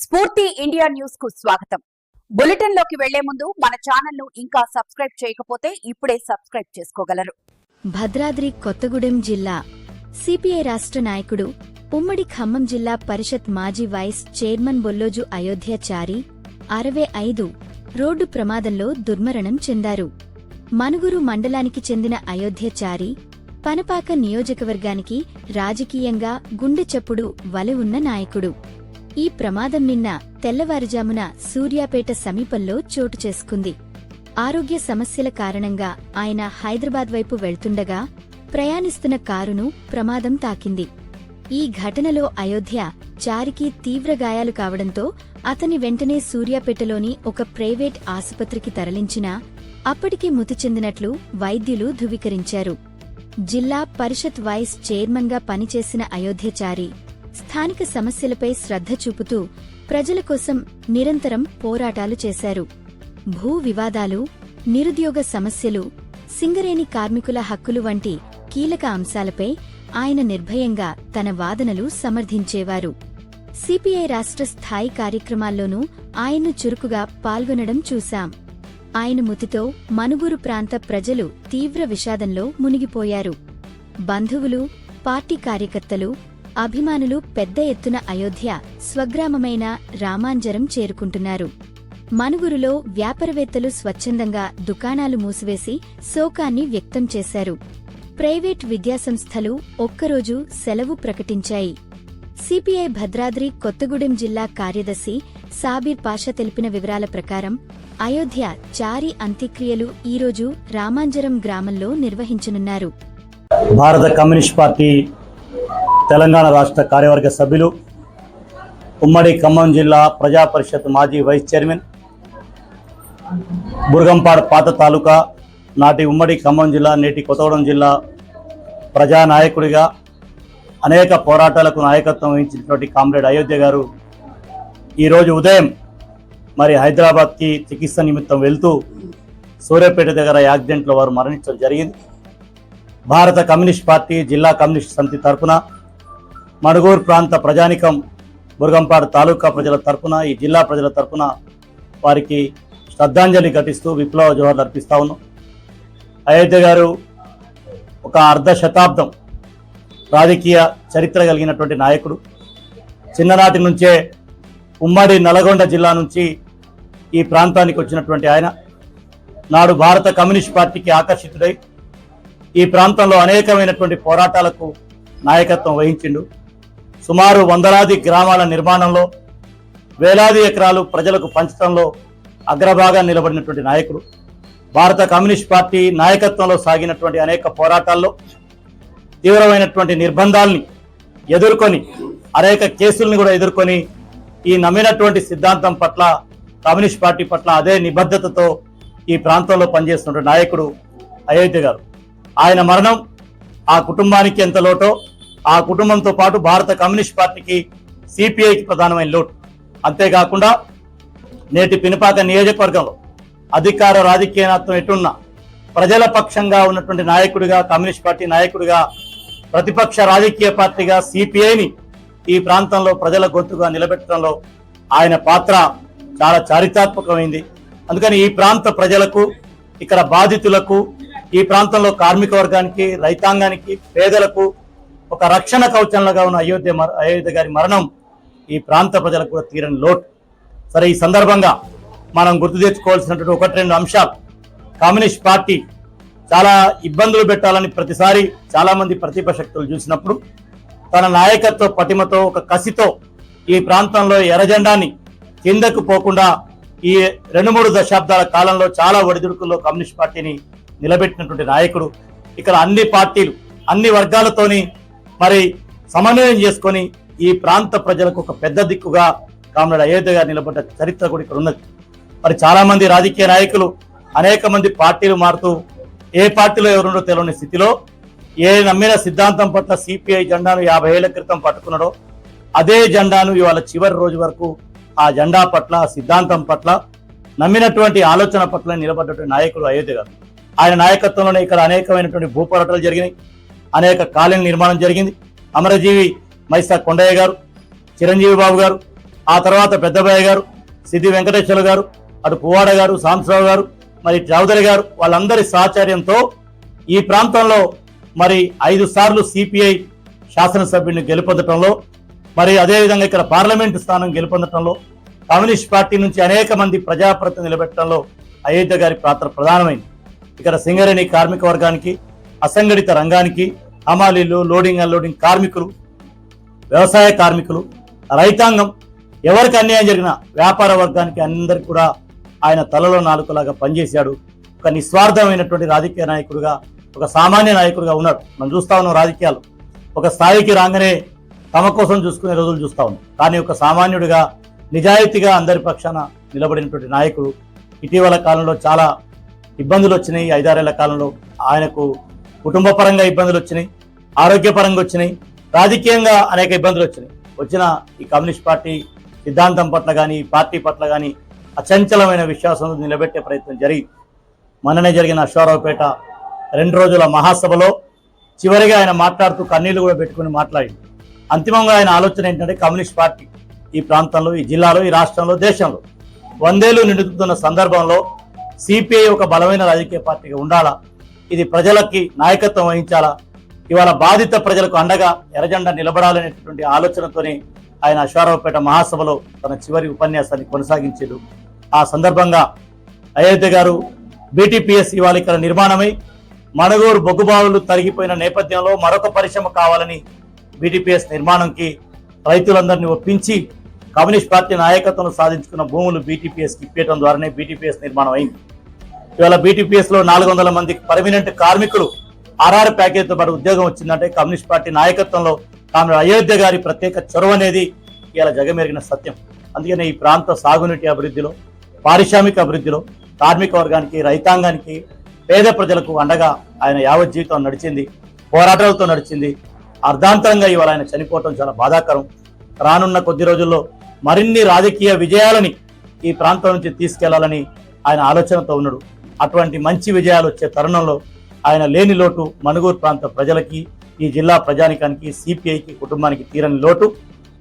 స్ఫూర్తి ఇండియా న్యూస్కు స్వాగతం. బులెటిన్లోకి వెళ్ళే ముందు మన ఛానల్ను ఇంకా సబ్స్క్రైబ్ చేయకపోతే ఇప్పుడే సబ్స్క్రైబ్ చేసుకోగలరు. భద్రాద్రి కొత్తగూడెం జిల్లా సిపిఐ రాష్ట్ర నాయకుడు ఉమ్మడి ఖమ్మం జిల్లా పరిషత్ మాజీ వైస్ చైర్మన్ బొల్లోజు అయోధ్యాచారి అరవై ఐదు రోడ్డు ప్రమాదంలో దుర్మరణం చెందారు. మనుగురు మండలానికి చెందిన అయోధ్యచారి పనపాక నియోజకవర్గానికి రాజకీయంగా గుండె చప్పుడు వలె ఉన్న నాయకుడు. ఈ ప్రమాదం నిన్న తెల్లవారుజామున సూర్యాపేట సమీపంలో చోటు చేసుకుంది. ఆరోగ్య సమస్యల కారణంగా ఆయన హైదరాబాద్ వైపు వెళ్తుండగా ప్రయాణిస్తున్న కారును ప్రమాదం తాకింది. ఈ ఘటనలో అయోధ్య చారికి తీవ్ర గాయాలు కావడంతో అతని వెంటనే సూర్యాపేటలోని ఒక ప్రైవేట్ ఆసుపత్రికి తరలించినా అప్పటికే మృతి చెందినట్లు వైద్యులు ధృవీకరించారు. జిల్లా పరిషత్ వైస్ చైర్మన్గా పనిచేసిన అయోధ్యచారి స్థానిక సమస్యలపై శ్రద్ధ చూపుతూ ప్రజల కోసం నిరంతరం పోరాటాలు చేశారు. భూ వివాదాలు నిరుద్యోగ సమస్యలు సింగరేణి కార్మికుల హక్కులు వంటి కీలక అంశాలపై ఆయన నిర్భయంగా తన వాదనలు సమర్థించేవారు. సిపిఐ రాష్ట్ర స్థాయి కార్యక్రమాల్లోనూ ఆయన్ను చురుకుగా పాల్గొనడం చూశాం. ఆయన మృతితో మనుగురు ప్రాంత ప్రజలు తీవ్ర విషాదంలో మునిగిపోయారు. బంధువులు పార్టీ కార్యకర్తలు అభిమానులు పెద్ద ఎత్తున అయోధ్య స్వగ్రామమైన రామాంజరం చేరుకుంటున్నారు. మనుగురులో వ్యాపారవేత్తలు స్వచ్ఛందంగా దుకాణాలు మూసివేసి శోకాన్ని వ్యక్తం చేశారు. ప్రైవేట్ విద్యాసంస్థలు ఒక్కరోజు సెలవు ప్రకటించాయి. సిపిఐ భద్రాద్రి కొత్తగూడెం జిల్లా కార్యదర్శి సాబీర్ పాషా తెలిపిన వివరాల ప్రకారం అయోధ్య చారి అంత్యక్రియలు ఈరోజు రామాంజరం గ్రామంలో నిర్వహించనున్నారు. భారత కమ్యూనిస్ట్ పార్టీ తెలంగాణ రాష్ట్ర కార్యవర్గ సభ్యులు ఉమ్మడి ఖమ్మం జిల్లా ప్రజా పరిషత్ మాజీ వైస్ చైర్మన్ బుర్గంపాడు పాత తాలూకా నాటి ఉమ్మడి ఖమ్మం జిల్లా నేటి కొత్తగూడెం జిల్లా ప్రజా నాయకుడిగా అనేక పోరాటాలకు నాయకత్వం వహించినటువంటి కామ్రేడ్ అయోధ్య గారు ఈరోజు ఉదయం మరి హైదరాబాద్కి చికిత్స నిమిత్తం వెళ్తూ సూర్యాపేట దగ్గర యాక్సిడెంట్లో వారు మరణించడం జరిగింది. భారత కమ్యూనిస్ట్ పార్టీ జిల్లా కమ్యూనిస్ట్ సమితి తరఫున మడుగూరు ప్రాంత ప్రజానికం బురగంపాడు తాలూకా ప్రజల తరపున ఈ జిల్లా ప్రజల తరపున వారికి శ్రద్ధాంజలి ఘటిస్తూ విప్లవ జోహర్లు అర్పిస్తా ఉన్నాం. అయోధ్య గారు ఒక అర్ధ శతాబ్దం రాజకీయ చరిత్ర కలిగినటువంటి నాయకుడు. చిన్ననాటి నుంచే ఉమ్మడి నల్గొండ జిల్లా నుంచి ఈ ప్రాంతానికి వచ్చినటువంటి ఆయన. నాడు భారత కమ్యూనిస్ట్ పార్టీకి ఆకర్షితుడై ఈ ప్రాంతంలో అనేకమైనటువంటి పోరాటాలకు నాయకత్వం వహించిండు. సుమారు వందలాది గ్రామాల నిర్మాణంలో వేలాది ఎకరాలు ప్రజలకు పంచడంలో అగ్రభాగా నిలబడినటువంటి నాయకుడు. భారత కమ్యూనిస్ట్ పార్టీ నాయకత్వంలో సాగినటువంటి అనేక పోరాటాల్లో తీవ్రమైనటువంటి నిర్బంధాల్ని ఎదుర్కొని అనేక కేసుల్ని కూడా ఎదుర్కొని ఈ నమ్మినటువంటి సిద్ధాంతం పట్ల కమ్యూనిస్ట్ పార్టీ పట్ల అదే నిబద్ధతతో ఈ ప్రాంతంలో పనిచేస్తున్న నాయకుడు అయోధ్య గారు. ఆయన మరణం ఆ కుటుంబానికి ఎంత లోటో ఆ కుటుంబంతో పాటు భారత కమ్యూనిస్ట్ పార్టీకి సిపిఐకి ప్రధానమైన లోటు. అంతేకాకుండా నేటి పినపాక నియోజకవర్గంలో అధికార రాజకీయనాత్వం ఎటున్నా ప్రజల పక్షంగా ఉన్నటువంటి నాయకుడిగా కమ్యూనిస్ట్ పార్టీ నాయకుడిగా ప్రతిపక్ష రాజకీయ పార్టీగా సిపిఐని ఈ ప్రాంతంలో ప్రజల గొంతుగా నిలబెట్టడంలో ఆయన పాత్ర చాలా చారిత్రాత్మకమైంది. అందుకని ఈ ప్రాంత ప్రజలకు ఇక్కడ బాధితులకు ఈ ప్రాంతంలో కార్మిక వర్గానికి రైతాంగానికి పేదలకు ఒక రక్షణ కవచంలాగా ఉన్న అయోధ్య అయోధ్య గారి మరణం ఈ ప్రాంత ప్రజలకు కూడా తీరని లోటు. సరే ఈ సందర్భంగా మనం గుర్తు తెచ్చుకోవాల్సినటువంటి ఒకటి రెండు అంశాలు. కమ్యూనిస్ట్ పార్టీ చాలా ఇబ్బందులు పెట్టాలని ప్రతిసారి చాలామంది ప్రతిభ శక్తులు చూసినప్పుడు తన నాయకత్వ పటిమతో ఒక కసితో ఈ ప్రాంతంలో ఎర్రజెండాని కిందకు పోకుండా ఈ రెండు మూడు దశాబ్దాల కాలంలో చాలా ఒడిదుడుకుల్లో కమ్యూనిస్ట్ పార్టీని నిలబెట్టినటువంటి నాయకుడు. ఇక్కడ అన్ని పార్టీలు అన్ని వర్గాలతోని మరి సమన్వయం చేసుకొని ఈ ప్రాంత ప్రజలకు ఒక పెద్ద దిక్కుగా కామ్రేడ్ అయోధ్య గారు నిలబడ్డ చరిత్ర కూడా ఇక్కడ ఉన్నది. మరి చాలా మంది రాజకీయ నాయకులు అనేక మంది పార్టీలు మారుతూ ఏ పార్టీలో ఎవరుండో తెలియని స్థితిలో ఏ నమ్మిన సిద్ధాంతం పట్ల సిపిఐ జెండాను యాభై ఏళ్ళ క్రితం పట్టుకున్నాడో అదే జెండాను ఇవాళ చివరి రోజు వరకు ఆ జెండా పట్ల సిద్ధాంతం పట్ల నమ్మినటువంటి ఆలోచన పట్ల నిలబడ్డటువంటి నాయకుడు అయోధ్య గారు. ఆయన నాయకత్వంలోనే ఇక్కడ అనేకమైనటువంటి భూపోరాటాలు జరిగినాయి. అనేక కాలనీ నిర్మాణం జరిగింది. అమరజీవి మైసా కొండయ్య గారు చిరంజీవి బాబు గారు ఆ తర్వాత పెద్దబాయ్య గారు సిద్ధి వెంకటేశ్వర గారు అటు పువ్వాడ గారు సాంసరావు గారు మరి చౌదరి గారు వాళ్ళందరి సహచర్యంతో ఈ ప్రాంతంలో మరి ఐదు సార్లు సిపిఐ శాసనసభ్యుని గెలుపొందటంలో మరి అదేవిధంగా ఇక్కడ పార్లమెంటు స్థానం గెలుపొందటంలో కమ్యూనిస్ట్ పార్టీ నుంచి అనేక మంది ప్రజాప్రతినిధులు నిలబెట్టడంలో అయోధ్య గారి పాత్ర ప్రధానమైంది. ఇక్కడ సింగరేణి కార్మిక వర్గానికి అసంఘటిత రంగానికి హమాలీలు లోడింగ్ అన్లోడింగ్ కార్మికులు వ్యవసాయ కార్మికులు రైతాంగం ఎవరికి అన్యాయం జరిగినా వ్యాపార వర్గానికి అందరికి కూడా ఆయన తలలో నాలుకలాగా పనిచేశాడు. ఒక నిస్వార్థమైనటువంటి రాజకీయ నాయకుడిగా ఒక సామాన్య నాయకుడిగా ఉన్నాడు. మనం చూస్తా ఉన్నాం రాజకీయాలు. ఒక స్థాయికి రాగానే తమ కోసం చూసుకునే రోజులు చూస్తా ఉన్నాం. కానీ ఒక సామాన్యుడిగా నిజాయితీగా అందరి పక్షాన నిలబడినటువంటి నాయకుడు ఇటీవల కాలంలో చాలా ఇబ్బందులు వచ్చినాయి. ఐదారేళ్ళ కాలంలో ఆయనకు కుటుంబ పరంగా ఇబ్బందులు వచ్చినాయి ఆరోగ్యపరంగా వచ్చినాయి రాజకీయంగా అనేక ఇబ్బందులు వచ్చినాయి. వచ్చిన ఈ కమ్యూనిస్ట్ పార్టీ సిద్ధాంతం పట్ల కానీ ఈ పార్టీ పట్ల కానీ అచంచలమైన విశ్వాసం నిలబెట్టే ప్రయత్నం జరిగి మొన్ననే జరిగిన అశ్వారావుపేట రెండు రోజుల మహాసభలో చివరిగా ఆయన మాట్లాడుతూ కన్నీళ్ళు కూడా పెట్టుకుని మాట్లాడింది అంతిమంగా ఆయన ఆలోచన ఏంటంటే కమ్యూనిస్ట్ పార్టీ ఈ ప్రాంతంలో ఈ జిల్లాలో ఈ రాష్ట్రంలో దేశంలో వందేళ్ళు నిండుతున్న సందర్భంలో సిపిఐ ఒక బలమైన రాజకీయ పార్టీగా ఉండాలా? ఇది ప్రజలకి నాయకత్వం వహించాలా? ఇవాళ బాధిత ప్రజలకు అండగా ఎర్రజెండా నిలబడాలనేటటువంటి ఆలోచనతోనే ఆయన అశ్వారావుపేట మహాసభలో తన చివరి ఉపన్యాసాన్ని కొనసాగించాడు ఆ సందర్భంగా అయోధ్య గారు బీటీపీఎస్ ఇవాళ ఇక్కడ నిర్మాణమై మణగూరు బొగ్గుబావులు తరిగిపోయిన నేపథ్యంలో మరొక పరిశ్రమ కావాలని బీటీపీఎస్ నిర్మాణంకి రైతులందరినీ ఒప్పించి కమ్యూనిస్ట్ పార్టీ నాయకత్వం సాధించుకున్న భూములు బీటీపీఎస్కి ఇప్పించడం ద్వారానే బీటీపీఎస్ నిర్మాణం అయింది. ఇవాళ బీటీపీఎస్లో నాలుగు వందల మంది పర్మినెంట్ కార్మికులు ఆర్ఆర్ ప్యాకేజ్తో పాటు ఉద్యోగం వచ్చిందంటే కమ్యూనిస్ట్ పార్టీ నాయకత్వంలో తాను అయోధ్య గారి ప్రత్యేక చొరవ అనేది ఇలా జగమెరిగిన సత్యం. అందుకనే ఈ ప్రాంత సాగునీటి అభివృద్ధిలో పారిశ్రామిక అభివృద్ధిలో కార్మిక వర్గానికి రైతాంగానికి పేద ప్రజలకు అండగా ఆయన యావత్ జీవితం నడిచింది పోరాటాలతో నడిచింది. అర్ధాంతరంగా ఇవాళ ఆయన చనిపోవటం చాలా బాధాకరం. రానున్న కొద్ది రోజుల్లో మరిన్ని రాజకీయ విజయాలని ఈ ప్రాంతం నుంచి తీసుకెళ్ళాలని ఆయన ఆలోచనతో ఉన్నాడు. అటువంటి మంచి విజయాలు వచ్చే తరుణంలో ఆయన లేని లోటు మణుగూరు ప్రాంత ప్రజలకి ఈ జిల్లా ప్రజానికానికి సిపిఐకి కుటుంబానికి తీరని లోటు.